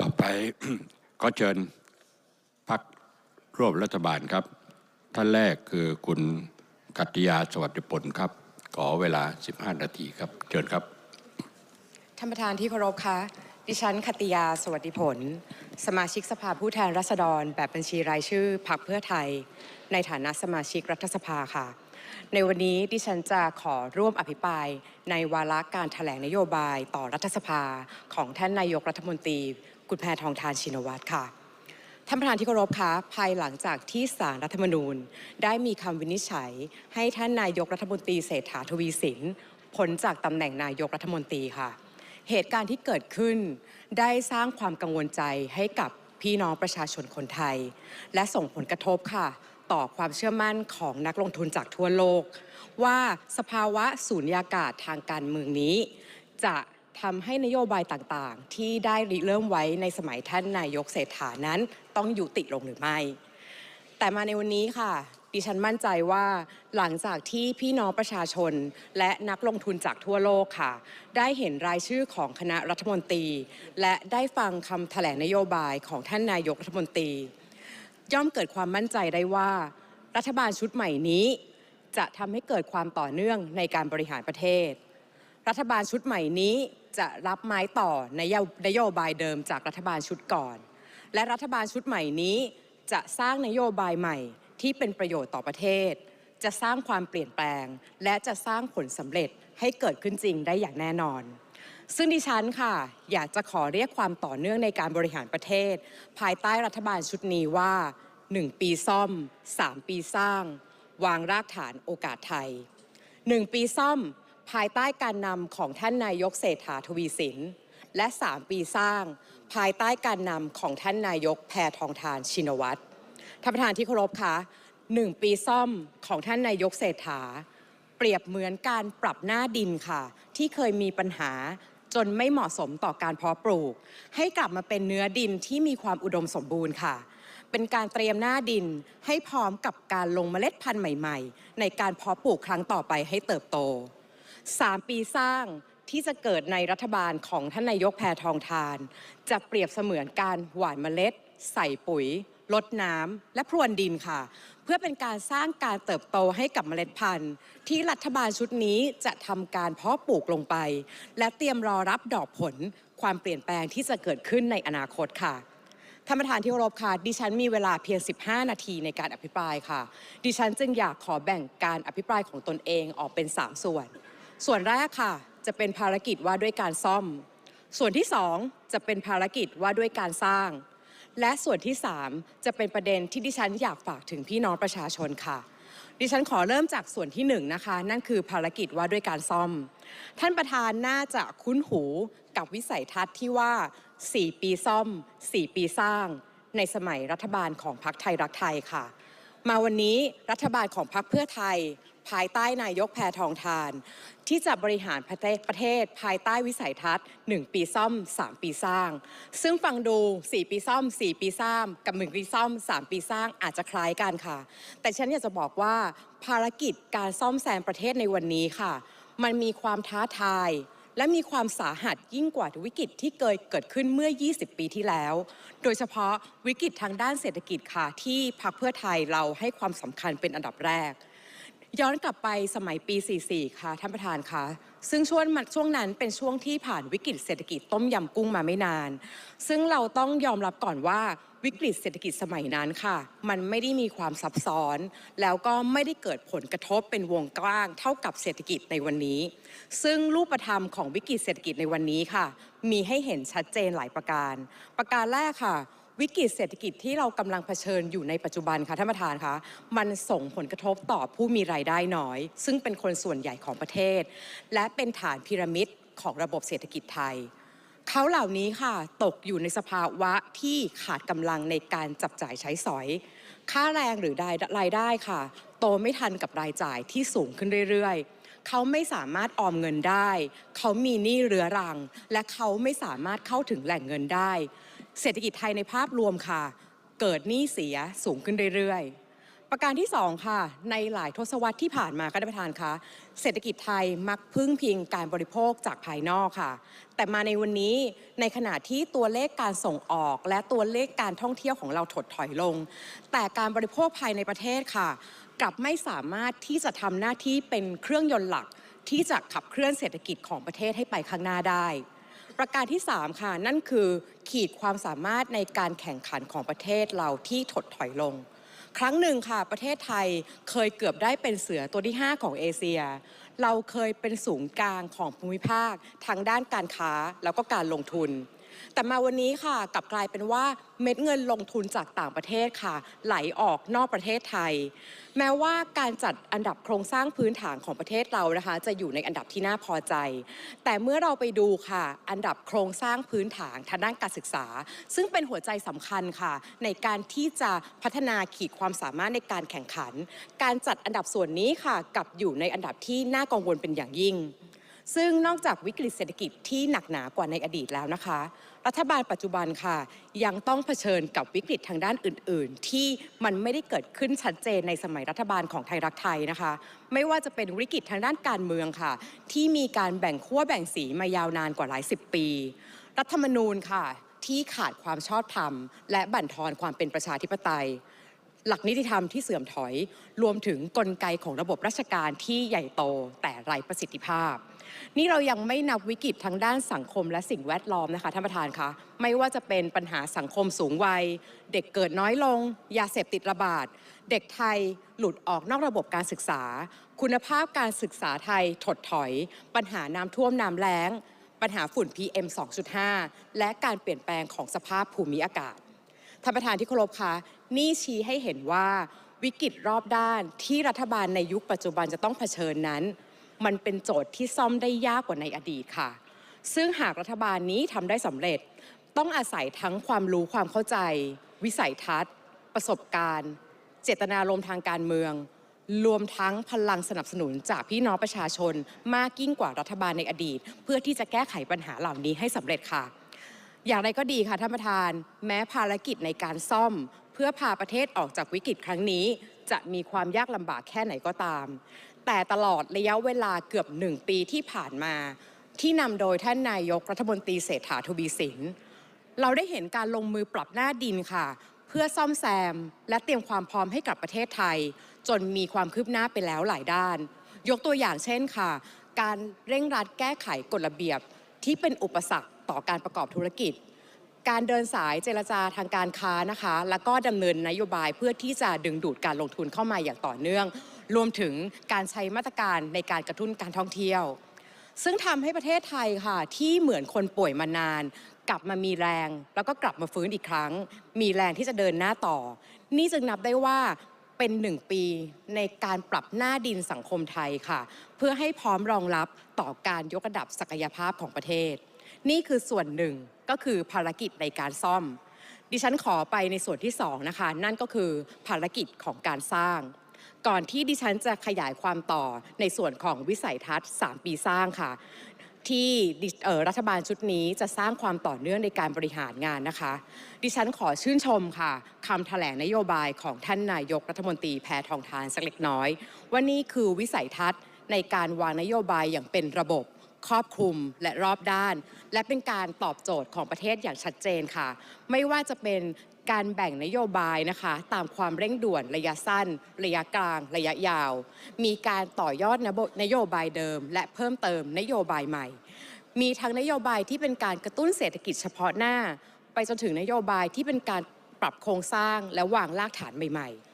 ต่อไปก็เชิญพักร่วมรัฐบาลครับ ท่านแรกคือคุณกัติยาสวัสดิผลครับ ขอเวลา 15 นาทีครับ เชิญครับท่านประธานที่เคารพคะดิฉันคติยาสวัสดิผล สมาชิกสภาผู้แทนราษฎร แบบบัญชีรายชื่อพรรคเพื่อไทย ในฐานะสมาชิกรัฐสภาค่ะ ในวันนี้ดิฉันจะขอร่วมอภิปราย ในวาระการถแถลงนโยบายต่อรัฐสภาของท่านนายกรัฐมนตรี กุลแพทองทานชินวัตรค่ะท่านประธานที่เคารพคะภายหลังจากที่ศาลรัฐธรรมนูญ ได้มีคำวินิจฉัย ให้ท่านนายกรัฐมนตรีเศรษฐาทวีสินพ้นจากตำแหน่งนายกรัฐมนตรีค่ะ เหตุการณ์ที่เกิดขึ้น ได้สร้างความกังวลใจให้กับพี่น้องประชาชนคนไทย และส่งผลกระทบค่ะ ต่อความเชื่อมั่นของนักลงทุนจากทั่วโลก ว่าสภาวะสูญญากาศทางการเมืองนี้ จะ ทำให้นโยบายต่างๆ ที่ได้ริเริ่มไว้ในสมัยท่านนายกเศรษฐานั้น ต้องยุติลงหรือไม่ แต่มาในวันนี้ค่ะดิฉันมั่นใจว่าหลังจากที่พี่น้องประชาชน และนักลงทุนจากทั่วโลกค่ะ ได้เห็นรายชื่อของคณะรัฐมนตรี และได้ฟังคำแถลงนโยบายของท่านนายกรัฐมนตรี ย่อมเกิดความมั่นใจได้ว่า รัฐบาลชุดใหม่นี้ จะทำให้เกิดความต่อเนื่องในการบริหารประเทศ รัฐบาลชุดใหม่นี้ จะรับไม้ต่อในนโยบายเดิมจากรัฐบาลชุดก่อน และรัฐบาลชุดใหม่นี้ จะสร้างนโยบายใหม่ที่เป็นประโยชน์ต่อประเทศ จะสร้างความเปลี่ยนแปลง และจะสร้างผลสำเร็จให้เกิดขึ้นจริงได้อย่างแน่นอน ซึ่งดิฉันค่ะ อยากจะขอเรียกความต่อเนื่องในการบริหารประเทศ ภายใต้รัฐบาลชุดนี้ว่า 1 ปีซ่อม 3 ปีสร้าง วางรากฐานโอกาสไทย 1 ปีซ่อม ภายใต้การนำของท่านนายกเศรษฐาทวีสิน และ 3 ปีสร้าง ภายใต้การนำของท่านนายกแพทองทานชินวัตรท่านประธานที่เคารพคะหนึ่งปีซ่อมของท่านนายกเศรษฐา เปรียบเหมือนการปรับหน้าดินค่ะ ที่เคยมีปัญหาจนไม่เหมาะสมต่อการเพาะปลูก ให้กลับมาเป็นเนื้อดินที่มีความอุดมสมบูรณ์ค่ะ เป็นการเตรียมหน้าดินให้พร้อมกับการลงเมล็ดพันธุ์ใหม่ ๆ ในการเพาะปลูกครั้งต่อไปให้เติบโต 3 ปีสร้างที่จะเกิดในรัฐบาลของท่านนายกแพทองทาน จะเปรียบเสมือนการหว่านเมล็ด ใส่ปุ๋ยลดน้ำและพรวนดินค่ะ เพื่อเป็นการสร้างการเติบโตให้กับเมล็ดพันธุ์ ที่รัฐบาลชุดนี้จะทำการเพาะปลูกลงไป และเตรียมรอรับดอกผลความเปลี่ยนแปลงที่จะเกิดขึ้นในอนาคตค่ะท่านประธานที่เคารพค่ะ ดิฉันมีเวลาเพียง 15 นาทีในการอภิปรายค่ะ ดิฉันจึงอยากขอแบ่งการอภิปรายของตนเองออกเป็น 3 ส่วน ส่วนแรกค่ะ จะเป็นภารกิจว่าด้วยการซ่อม ส่วนที่ 2 จะเป็นภารกิจว่าด้วยการสร้าง และส่วนที่ 3 จะเป็นประเด็นที่ดิฉันอยากฝากถึงพี่น้องประชาชนค่ะ ดิฉันขอเริ่มจากส่วนที่1นงนะคะ นั่นคือภารกิจว่าด้วยการซ่อม ท่านประธานน่าจะคุ้นหูกับวิสัยทัศน์ที่ว่า 4 ปีซ่อม 4 ปีสร้าง ในสมัยรัฐบาลของพรรคไทยรักไทยค่ะ มาวันนี้รัฐบาลของพรรคเพื่อไทย ภายใต้นายกแพทองทาน ที่จะบริหารประเทศประเทศ ภายใต้วิสัยทัศน์ 1 ปีซ่อม 3 ปีสร้าง ซึ่งฟังดู 4 ปีซ่อม 4 ปีสร้างกับ 1 ปีซ่อม 3 ปีสร้างอาจจะคล้ายกันค่ะ แต่ฉันอยากจะบอกว่าภารกิจการซ่อมแซมประเทศในวันนี้ค่ะ มันมีความท้าทายและมีความสาหัสยิ่งกว่าวิกฤตที่เคยเกิดขึ้นเมื่อ 20 ปีที่แล้ว โดยเฉพาะวิกฤตทางด้านเศรษฐกิจค่ะที่พรรคเพื่อไทยเราให้ความสำคัญเป็นอันดับแรก ย้อนกลับไปสมัยปี 44 ค่ะ ท่านประธานคะซึ่งช่วงช่วงนั้นเป็นช่วงที่ผ่านวิกฤตเศรษฐกิจต้มยำกุ้งมาไม่นาน ซึ่งเราต้องยอมรับก่อนว่าวิกฤตเศรษฐกิจสมัยนั้นค่ะ มันไม่ได้มีความซับซ้อน แล้วก็ไม่ได้เกิดผลกระทบเป็นวงกว้าง เท่ากับเศรษฐกิจในวันนี้ ซึ่งรูปธรรมของวิกฤตเศรษฐกิจในวันนี้ค่ะ มีให้เห็นชัดเจนหลายประการ ประการแรกค่ะ วิกฤตเศรษฐกิจที่เรากำลังเผชิญอยู่ในปัจจุบันค่ะท่านประธานคะมันส่งผลกระทบต่อผู้มีรายได้น้อย ซึ่งเป็นคนส่วนใหญ่ของประเทศ และเป็นฐานพีระมิดของระบบเศรษฐกิจไทยเขาเหล่านี้ค่ะตกอยู่ในสภาวะที่ขาดกำลังในการจับจ่ายใช้สอย ค่าแรงหรือรายได้ค่ะ โตไม่ทันกับรายจ่ายที่สูงขึ้นเรื่อยๆ เขาไม่สามารถออมเงินได้ เขามีหนี้เรื้อรัง และเขาไม่สามารถเข้าถึงแหล่งเงินได้ เศรษฐกิจไทยในภาพรวมค่ะ เกิดหนี้เสียสูงขึ้นเรื่อยๆ ประการที่ 2 ค่ะ ในหลายทศวรรษที่ผ่านมาค่ะท่านประธานคะเศรษฐกิจไทยมักพึ่งพิงการบริโภคจากภายนอกค่ะ แต่มาในวันนี้ในขณะที่ตัวเลขการส่งออก และตัวเลขการท่องเที่ยวของเราถดถอยลง แต่การบริโภคภายในประเทศค่ะ กลับไม่สามารถที่จะทำหน้าที่เป็นเครื่องยนต์หลักที่จะขับเคลื่อนเศรษฐกิจของประเทศให้ไปข้างหน้าได้ ประการที่ 3 ค่ะ นั่นคือขีดความสามารถในการแข่งขันของประเทศเราที่ถดถอยลง ครั้งหนึ่งค่ะ ประเทศไทยเคยเกือบได้เป็นเสือตัวที่ 5 ของเอเชีย เราเคยเป็นศูนย์กลางของภูมิภาคทางด้านการค้าแล้วก็การลงทุน แต่มาวันนี้ค่ะกลับกลายเป็นว่าเม็ดเงินลงทุนจากต่างประเทศค่ะ ไหลออกนอกประเทศไทย แม้ว่าการจัดอันดับโครงสร้างพื้นฐานของประเทศเรานะคะ จะอยู่ในอันดับที่น่าพอใจ แต่เมื่อเราไปดูค่ะ อันดับโครงสร้างพื้นฐานทางด้านการศึกษา ซึ่งเป็นหัวใจสำคัญค่ะ ในการที่จะพัฒนาขีดความสามารถในการแข่งขัน การจัดอันดับส่วนนี้ค่ะกลับอยู่ในอันดับที่น่ากังวลเป็นอย่างยิ่ง ซึ่งนอกจากวิกฤตเศรษฐกิจที่หนักหนากว่าในอดีตแล้วนะคะ รัฐบาลปัจจุบันค่ะ ยังต้องเผชิญกับวิกฤตทางด้านอื่น ๆ ที่มันไม่ได้เกิดขึ้นชัดเจนในสมัยรัฐบาลของไทยรักไทยนะคะ ไม่ว่าจะเป็นวิกฤตทางด้านการเมืองค่ะ ที่มีการแบ่งขั้วแบ่งสีมายาวนานกว่าหลายสิบปี รัฐธรรมนูญค่ะ ที่ขาดความชอบธรรม และบั่นทอนความเป็นประชาธิปไตยหลักนิติธรรมที่เสื่อมถอย รวมถึงกลไกของระบบราชการที่ใหญ่โตแต่ไร้ประสิทธิภาพ นี่เรายังไม่นับวิกฤตทางด้านสังคมและสิ่งแวดล้อมนะคะท่านประธานคะไม่ว่าจะเป็นปัญหาสังคมสูงวัย เด็กเกิดน้อยลง ยาเสพติดระบาด เด็กไทยหลุดออกนอกระบบการศึกษา คุณภาพการศึกษาไทยถดถอย ปัญหาน้ำท่วมน้ำแล้ง ปัญหาฝุ่น PM 2.5 และการเปลี่ยนแปลงของสภาพภูมิอากาศท่านประธานที่เคารพคะนี่ชี้ให้เห็นว่าวิกฤตรอบด้านที่รัฐบาลในยุคปัจจุบันจะต้องเผชิญนั้น มันเป็นโจทย์ที่ซ่อมได้ยากกว่าในอดีตค่ะ ซึ่งหากรัฐบาลนี้ทำได้สำเร็จ ต้องอาศัยทั้งความรู้ความเข้าใจ วิสัยทัศน์ ประสบการณ์ เจตนารมณ์ทางการเมือง รวมทั้งพลังสนับสนุนจากพี่น้องประชาชน มากยิ่งกว่ารัฐบาลในอดีต เพื่อที่จะแก้ไขปัญหาเหล่านี้ให้สำเร็จค่ะ อย่างไรก็ดีค่ะท่านประธาน แม้ภารกิจในการซ่อม เพื่อพาประเทศออกจากวิกฤตครั้งนี้ จะมีความยากลำบากแค่ไหนก็ตาม แต่ตลอดระยะเวลาเกือบหนึ่งปีที่ผ่านมาที่นำโดยท่านนายกรัฐมนตรีเศรษฐาทวีสิน เราได้เห็นการลงมือปรับหน้าดินค่ะ เพื่อซ่อมแซม และเตรียมความพร้อมให้กับประเทศไทย จนมีความคืบหน้าไปแล้วหลายด้าน ยกตัวอย่างเช่นค่ะ การเร่งรัดแก้ไขกฎระเบียบที่เป็นอุปสรรคต่อการประกอบธุรกิจ การเดินสายเจรจาทางการค้านะคะ แล้วก็ดำเนินนโยบายเพื่อที่จะดึงดูดการลงทุนเข้ามาอย่างต่อเนื่อง รวมถึงการใช้มาตรการในการกระตุ้นการท่องเที่ยว ซึ่งทำให้ประเทศไทยค่ะ ที่เหมือนคนป่วยมานาน กลับมามีแรง แล้วก็กลับมาฟื้นอีกครั้ง มีแรงที่จะเดินหน้าต่อ นี่จึงนับได้ว่าเป็นหนึ่งปีในการปรับหน้าดินสังคมไทยค่ะ เพื่อให้พร้อมรองรับต่อการยกระดับศักยภาพของประเทศ นี่คือส่วนหนึ่งก็คือภารกิจในการซ่อม ดิฉันขอไปในส่วนที่สองนะคะ นั่นก็คือภารกิจของการสร้าง ก่อนที่ดิฉันจะขยายความต่อในส่วนของวิสัยทัศน์ 3 ปีสร้างค่ะ ที่รัฐบาลชุดนี้จะสร้างความต่อเนื่องในการบริหารงานนะคะ ดิฉันขอชื่นชมค่ะคำแถลงนโยบายของท่านนายกรัฐมนตรีแพทองทานสักเล็กน้อย ว่านี่คือวิสัยทัศน์ในการวางนโยบายอย่างเป็นระบบ ครอบคลุมและรอบด้าน และเป็นการตอบโจทย์ของประเทศอย่างชัดเจนค่ะ ไม่ว่าจะเป็นการแบ่งนโยบายนะคะ ตามความเร่งด่วนระยะสั้น ระยะกลาง ระยะยาว มีการต่อยอดนโยบายเดิม และเพิ่มเติมนโยบายใหม่ มีทั้งนโยบายที่เป็นการกระตุ้นเศรษฐกิจเฉพาะหน้า ไปจนถึงนโยบายที่เป็นการปรับโครงสร้างและวางรากฐานใหม่ ๆ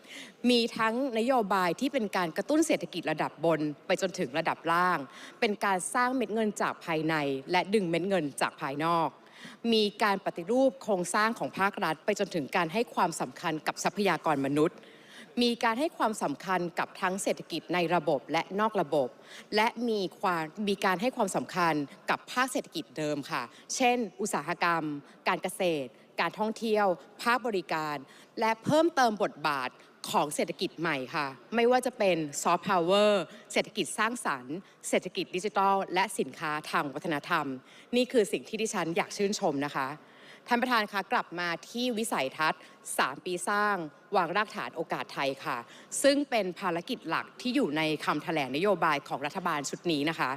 มีทั้งนโยบายที่เป็นการกระตุ้นเศรษฐกิจระดับบน ไปจนถึงระดับล่าง เป็นการสร้างเม็ดเงินจากภายใน และดึงเม็ดเงินจากภายนอก มีการปฏิรูปโครงสร้างของภาครัฐ ไปจนถึงการให้ความสำคัญกับทรัพยากรมนุษย์ มีการให้ความสำคัญกับทั้งเศรษฐกิจในระบบและนอกระบบ และมีความมีการให้ความสำคัญกับภาคเศรษฐกิจเดิมค่ะ เช่น อุตสาหกรรม การเกษตรการท่องเที่ยว ภาคบริการ และเพิ่มเติมบทบาท ของเศรษฐกิจใหม่ค่ะ ไม่ว่าจะเป็นซอฟต์พาวเวอร์เศรษฐกิจสร้างสรรค์ เศรษฐกิจดิจิทัล และสินค้าทางวัฒนธรรม นี่คือสิ่งที่ดิฉันอยากชื่นชมนะคะ ท่านประธานคะกลับมาที่วิสัยทัศน์ 3 ปีสร้าง วางรากฐานโอกาสไทยค่ะ ซึ่งเป็นภารกิจหลักที่อยู่ในคำแถลงนโยบายของรัฐบาลชุดนี้นะคะ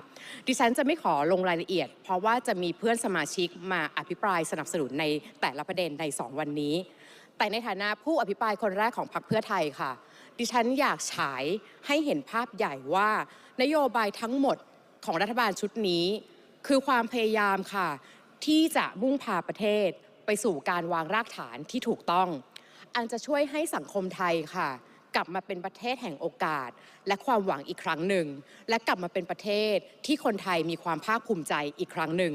ดิฉันจะไม่ขอลงรายละเอียด เพราะว่าจะมีเพื่อนสมาชิกมาอภิปรายสนับสนุนในแต่ละประเด็นใน 2 วันนี้ แต่ในฐานะผู้อภิปรายคนแรกของพรรคเพื่อไทยค่ะ ดิฉันอยากฉายให้เห็นภาพใหญ่ว่า นโยบายทั้งหมดของรัฐบาลชุดนี้ คือความพยายามค่ะ ที่จะมุ่งพาประเทศไปสู่การวางรากฐานที่ถูกต้อง อันจะช่วยให้สังคมไทยค่ะ กลับมาเป็นประเทศแห่งโอกาส และความหวังอีกครั้งหนึ่ง และกลับมาเป็นประเทศที่คนไทยมีความภาคภูมิใจอีกครั้งหนึ่ง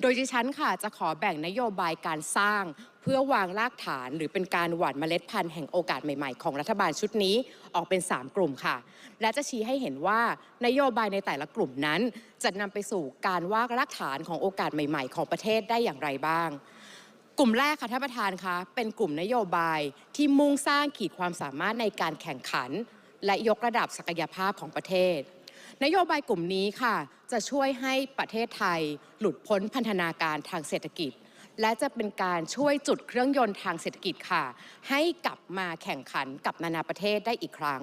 โดยดิฉันค่ะจะขอแบ่งนโยบายการสร้าง เพื่อวางรากฐานหรือเป็นการหว่านเมล็ดพันธุ์แห่งโอกาสใหม่ๆ ของรัฐบาลชุดนี้ออกเป็น 3 กลุ่มค่ะ และจะชี้ให้เห็นว่านโยบายในแต่ละกลุ่มนั้น จะนำไปสู่การวางรากฐานของโอกาสใหม่ ๆ ของประเทศได้อย่างไรบ้าง กลุ่มแรกค่ะท่านประธานคะเป็นกลุ่มนโยบายที่มุ่งสร้างขีดความสามารถในการแข่งขัน และยกระดับศักยภาพของประเทศ นโยบายกลุ่มนี้ค่ะ จะช่วยให้ประเทศไทยหลุดพ้นพันธนาการทางเศรษฐกิจ และจะเป็นการช่วยจุดเครื่องยนต์ทางเศรษฐกิจค่ะ ให้กลับมาแข่งขันกับนานาประเทศได้อีกครั้ง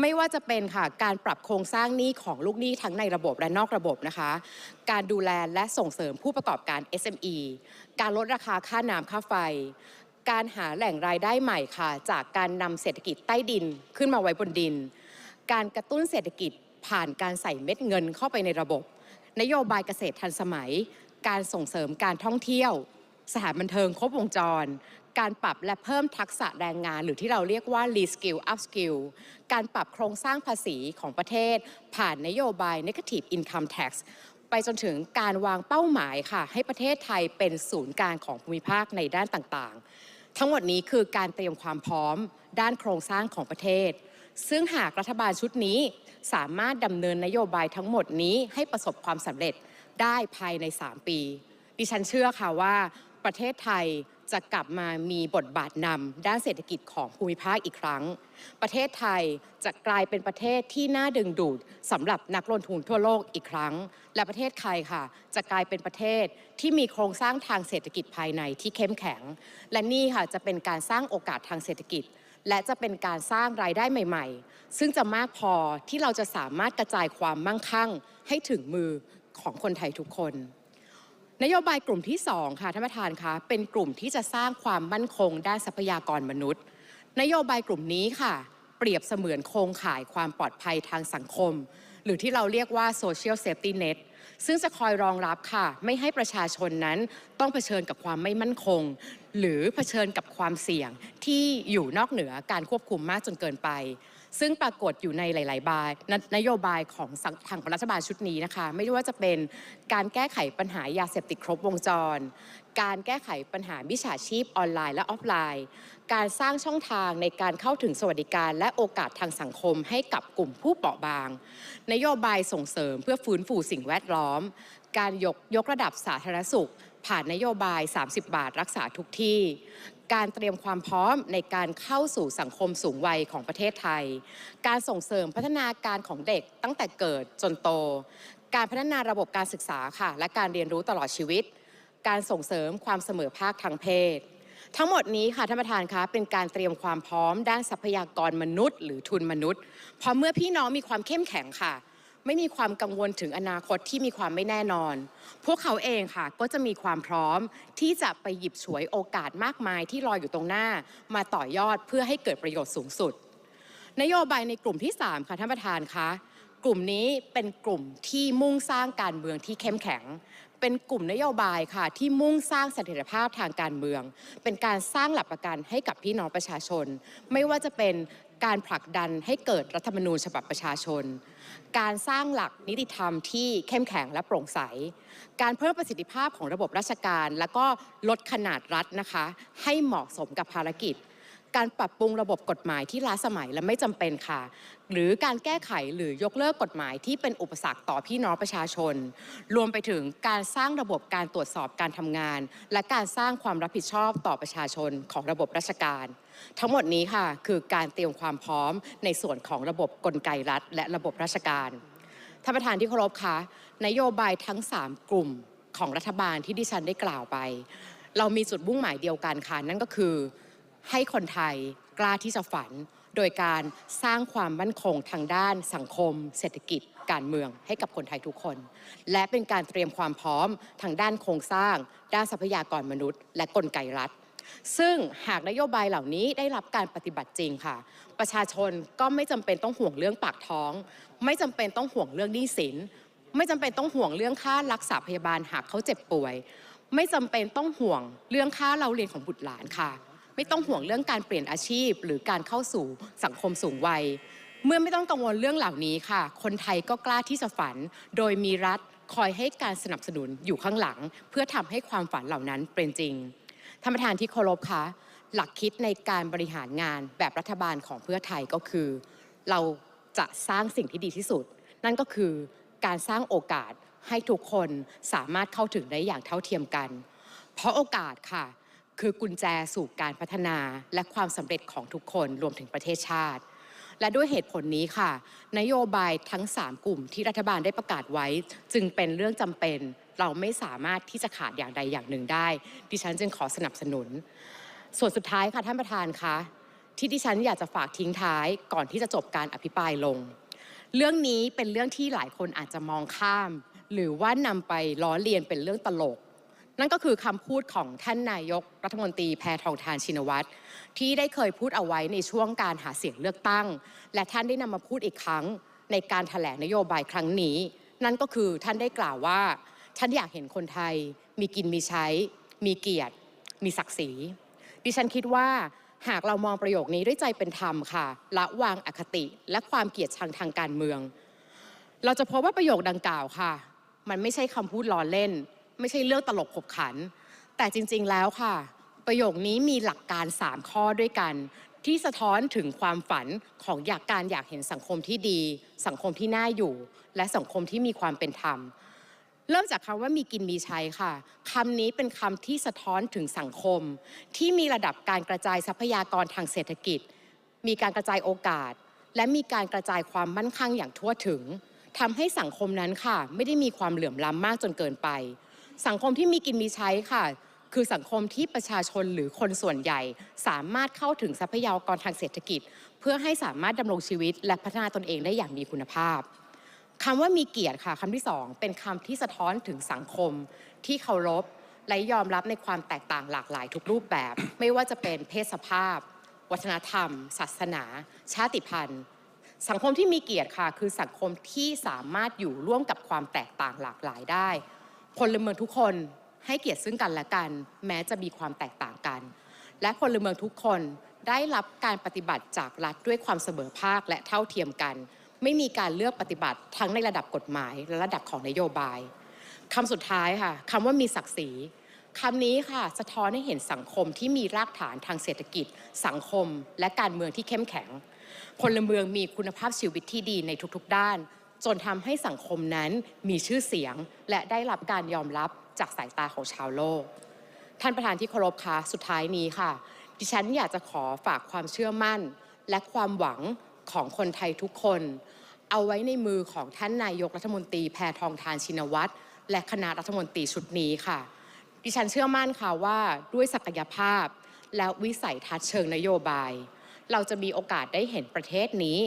ไม่ว่าจะเป็นค่ะการปรับโครงสร้างหนี้ของลูกหนี้ทั้งในระบบและนอกระบบนะคะ การดูแลและส่งเสริมผู้ประกอบการ SME การลดราคาค่าน้ำค่าไฟการหาแหล่งรายได้ใหม่ค่ะ จากการนำเศรษฐกิจใต้ดินขึ้นมาไว้บนดิน การกระตุ้นเศรษฐกิจ ผ่านการใส่เม็ดเงินเข้าไปในระบบ นโยบายเกษตรทันสมัย การส่งเสริมการท่องเที่ยว สถานบันเทิงครบวงจร การปรับและเพิ่มทักษะแรงงาน หรือที่เราเรียกว่า reskill upskill การปรับโครงสร้างภาษีของประเทศ ผ่านนโยบาย negative income tax ไปจนถึงการวางเป้าหมายค่ะ ให้ประเทศไทยเป็นศูนย์กลางของภูมิภาคในด้านต่างๆ ทั้งหมดนี้คือการเตรียมความพร้อม ด้านโครงสร้างของประเทศ ซึ่งหากรัฐบาลชุดนี้สามารถดำเนินนโยบายทั้งหมดนี้ให้ประสบความสำเร็จได้ภายใน 3 ปี ดิฉันเชื่อค่ะว่าประเทศไทยจะกลับมามีบทบาทนำด้านเศรษฐกิจของภูมิภาคอีกครั้ง ประเทศไทยจะกลายเป็นประเทศที่น่าดึงดูดสำหรับนักลงทุนทั่วโลกอีกครั้ง และประเทศไทยค่ะ จะกลายเป็นประเทศที่มีโครงสร้างทางเศรษฐกิจภายในที่เข้มแข็ง และนี่ค่ะจะเป็นการสร้างโอกาสทางเศรษฐกิจ และจะเป็นการสร้างรายได้ใหม่ ๆ ซึ่งจะมากพอที่เราจะสามารถกระจายความมั่งคั่ง ให้ถึงมือของคนไทยทุกคน นโยบายกลุ่มที่ 2 ค่ะท่านประธานคะเป็นกลุ่มที่จะสร้างความมั่นคงด้านทรัพยากรมนุษย์ นโยบายกลุ่มนี้ค่ะ เปรียบเสมือนโครงข่ายความปลอดภัยทางสังคม หรือที่เราเรียกว่า social safety net ซึ่งจะคอยรองรับค่ะ ไม่ให้ประชาชนนั้นต้องเผชิญกับความไม่มั่นคง หรือเผชิญกับความเสี่ยงที่อยู่นอกเหนือการควบคุมมากจนเกินไป ซึ่งปรากฏอยู่ในหลาย ๆ บายนนโยบายของสังทางรัฐบาลชุดนี้นะคะ ไม่ว่าจะเป็นการแก้ไขปัญหายาเสพติดครบวงจร การแก้ไขปัญหามิจฉาชีพออนไลน์และออฟไลน์ การสร้างช่องทางในการเข้าถึงสวัสดิการ และโอกาสทางสังคมให้กับกลุ่มผู้เปราะบาง นโยบายส่งเสริมเพื่อฟื้นฟูสิ่งแวดล้อม การยกยกระดับสาธารณสุข ผ่านนโยบาย 30 บาทรักษาทุกที่ การเตรียมความพร้อมในการเข้าสู่สังคมสูงวัยของประเทศไทย การส่งเสริมพัฒนาการของเด็กตั้งแต่เกิดจนโต การพัฒนาระบบการศึกษาค่ะ และการเรียนรู้ตลอดชีวิต การส่งเสริมความเสมอภาคทางเพศทั้งหมดนี้ค่ะท่านประธานคะเป็นการเตรียมความพร้อมด้านทรัพยากรมนุษย์ หรือทุนมนุษย์ เพราะเมื่อพี่น้องมีความเข้มแข็งค่ะ ไม่มีความกังวลถึงอนาคตที่มีความไม่แน่นอน พวกเขาเองค่ะก็จะมีความพร้อมที่จะไปหยิบฉวยโอกาสมากมายที่รออยู่ตรงหน้า มาต่อยอดเพื่อให้เกิดประโยชน์สูงสุด นโยบายในกลุ่มที่ 3 ค่ะท่านประธานคะกลุ่มนี้เป็นกลุ่มที่มุ่งสร้างการเมืองที่เข้มแข็ง เป็นกลุ่มนโยบายค่ะ ที่มุ่งสร้างเสถียรภาพทางการเมือง เป็นการสร้างหลักประกันให้กับพี่น้องประชาชน ไม่ว่าจะเป็น การผลักดันให้เกิดรัฐธรรมนูญฉบับประชาชน การสร้างหลักนิติธรรมที่เข้มแข็งและโปร่งใส การเพิ่มประสิทธิภาพของระบบราชการ แล้วก็ลดขนาดรัฐนะคะ ให้เหมาะสมกับภารกิจ การปรับปรุงระบบกฎหมายที่ล้าสมัยและไม่จำเป็นค่ะ หรือการแก้ไขหรือยกเลิกกฎหมายที่เป็นอุปสรรคต่อพี่น้องประชาชน รวมไปถึงการสร้างระบบการตรวจสอบการทำงาน และการสร้างความรับผิดชอบต่อประชาชนของระบบราชการ ทั้งหมดนี้ค่ะคือการเตรียมความพร้อมในส่วนของระบบกลไกรัฐ และระบบราชการท่านประธานที่เคารพคะนโยบายทั้ง 3 กลุ่มของรัฐบาลที่ดิฉันได้กล่าวไป เรามีจุดมุ่งหมายเดียวกันค่ะนั่นก็คือ ให้คนไทยกล้าที่จะฝัน โดยการสร้างความมั่นคงทางด้านสังคม เศรษฐกิจ การเมืองให้กับคนไทยทุกคน และเป็นการเตรียมความพร้อมทางด้านโครงสร้าง ด้านทรัพยากรมนุษย์ และกลไกรัฐซึ่งหากนโยบายเหล่านี้ได้รับการปฏิบัติจริงค่ะ ประชาชนก็ไม่จำเป็นต้องห่วงเรื่องปากท้อง ไม่จำเป็นต้องห่วงเรื่องหนี้สิน ไม่จำเป็นต้องห่วงเรื่องค่ารักษาพยาบาลหากเขาเจ็บป่วย ไม่จำเป็นต้องห่วงเรื่องค่าเราเรียนของบุตรหลานค่ะ ไม่ต้องห่วงเรื่องการเปลี่ยนอาชีพ หรือการเข้าสู่สังคมสูงวัย เมื่อไม่ต้องกังวลเรื่องเหล่านี้ค่ะ คนไทยก็กล้าที่จะฝัน โดยมีรัฐคอยให้การสนับสนุนอยู่ข้างหลัง เพื่อทำให้ความฝันเหล่านั้นเป็นจริงท่านประธานที่เคารพคะหลักคิดในการบริหารงานแบบรัฐบาลของเพื่อไทยก็คือ เราจะสร้างสิ่งที่ดีที่สุด นั่นก็คือการสร้างโอกาสให้ทุกคนสามารถเข้าถึงได้อย่างเท่าเทียมกัน เพราะโอกาสค่ะ คือกุญแจสู่การพัฒนาและความสำเร็จของทุกคนรวมถึงประเทศชาติ และด้วยเหตุผลนี้ค่ะ นโยบายทั้ง 3 กลุ่มที่รัฐบาลได้ประกาศไว้ จึงเป็นเรื่องจำเป็นเราไม่สามารถที่จะขาดอย่างใดอย่างหนึ่งได้ ดิฉันจึงขอสนับสนุน ส่วนสุดท้ายค่ะท่านประธานคะที่ดิฉันอยากจะฝากทิ้งท้ายก่อนที่จะจบการอภิปรายลง เรื่องนี้เป็นเรื่องที่หลายคนอาจจะมองข้าม หรือว่านำไปล้อเลียนเป็นเรื่องตลก นั่นก็คือคำพูดของท่านนายกรัฐมนตรีแพทองทานชินวัตรที่ได้เคยพูดเอาไว้ในช่วงการหาเสียงเลือกตั้ง และท่านได้นำมาพูดอีกครั้งในการแถลงนโยบายครั้งนี้ นั่นก็คือท่านได้กล่าวว่า ท่านอยากเห็นคนไทย มีกินมีใช้ มีเกียรติ มีศักดิ์ศรี ดิฉันคิดว่าหากเรามองประโยคนี้ด้วยใจเป็นธรรมค่ะละวางอคติและความเกลียดชังทางการเมือง เราจะพบว่าประโยคดังกล่าวค่ะ มันไม่ใช่คำพูดล้อเล่น ไม่ใช่เรื่องตลกขบขัน แต่จริง ๆ แล้วค่ะ ประโยคนี้มีหลักการ 3 ข้อด้วยกัน ที่สะท้อนถึงความฝันของอยากการอยากเห็นสังคมที่ดี สังคมที่น่าอยู่ และสังคมที่มีความเป็นธรรม เริ่มจากคำว่ามีกินมีใช้ค่ะคำนี้เป็นคำที่สะท้อนถึงสังคม ที่มีระดับการกระจายทรัพยากรทางเศรษฐกิจ มีการกระจายโอกาส และมีการกระจายความมั่นคงอย่างทั่วถึงทำให้สังคมนั้นค่ะ ไม่ได้มีความเหลื่อมล้ำมากจนเกินไป สังคมที่มีกินมีใช้ค่ะ คือสังคมที่ประชาชนหรือคนส่วนใหญ่ สามารถเข้าถึงทรัพยากรทางเศรษฐกิจ เพื่อให้สามารถดำรงชีวิต และพัฒนาตนเองได้อย่างมีคุณภาพคำว่ามีเกียรติค่ะคำที่สองเป็นคำที่สะท้อนถึงสังคมที่เคารพและยอมรับในความแตกต่างหลากหลายทุกรูปแบบ ไม่ว่าจะเป็นเพศสภาพ วัฒนธรรม ศาสนา ชาติพันธุ์ สังคมที่มีเกียรติค่ะ คือสังคมที่สามารถอยู่ร่วมกับความแตกต่างหลากหลายได้ พลเมืองทุกคนให้เกียรติซึ่งกันและกัน แม้จะมีความแตกต่างกัน และพลเมืองทุกคนได้รับการปฏิบัติจากรัฐด้วยความเสมอภาคและเท่าเทียมกัน ไม่มีการเลือกปฏิบัติทั้งในระดับกฎหมายและระดับของนโยบายคำสุดท้ายค่ะคำว่ามีศักดิ์ศรีคำนี้ค่ะสะท้อนให้เห็นสังคมที่มีรากฐานทางเศรษฐกิจ สังคม และการเมืองที่เข้มแข็ง พลเมืองมีคุณภาพชีวิตที่ดีในทุกๆด้าน จนทำให้สังคมนั้นมีชื่อเสียง และได้รับการยอมรับจากสายตาของชาวโลก ท่านประธานที่เคารพคะสุดท้ายนี้ค่ะ ดิฉันอยากจะขอฝากความเชื่อมั่น และความหวังของคนไทยทุกคน เอาไว้ในมือของท่านนายกรัฐมนตรีแพทองทานชินวัตรและคณะรัฐมนตรีชุดนี้ค่ะ ดิฉันเชื่อมั่นค่ะว่าด้วยศักยภาพ และวิสัยทัศน์เชิงนโยบาย เราจะมีโอกาสได้เห็นประเทศนี้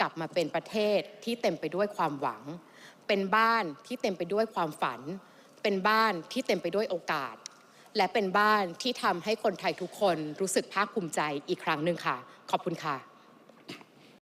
กลับมาเป็นประเทศที่เต็มไปด้วยความหวัง เป็นบ้านที่เต็มไปด้วยความฝัน เป็นบ้านที่เต็มไปด้วยโอกาส และเป็นบ้านที่ทำให้คนไทยทุกคนรู้สึกภาคภูมิใจอีกครั้งหนึ่งค่ะ ขอบคุณค่ะ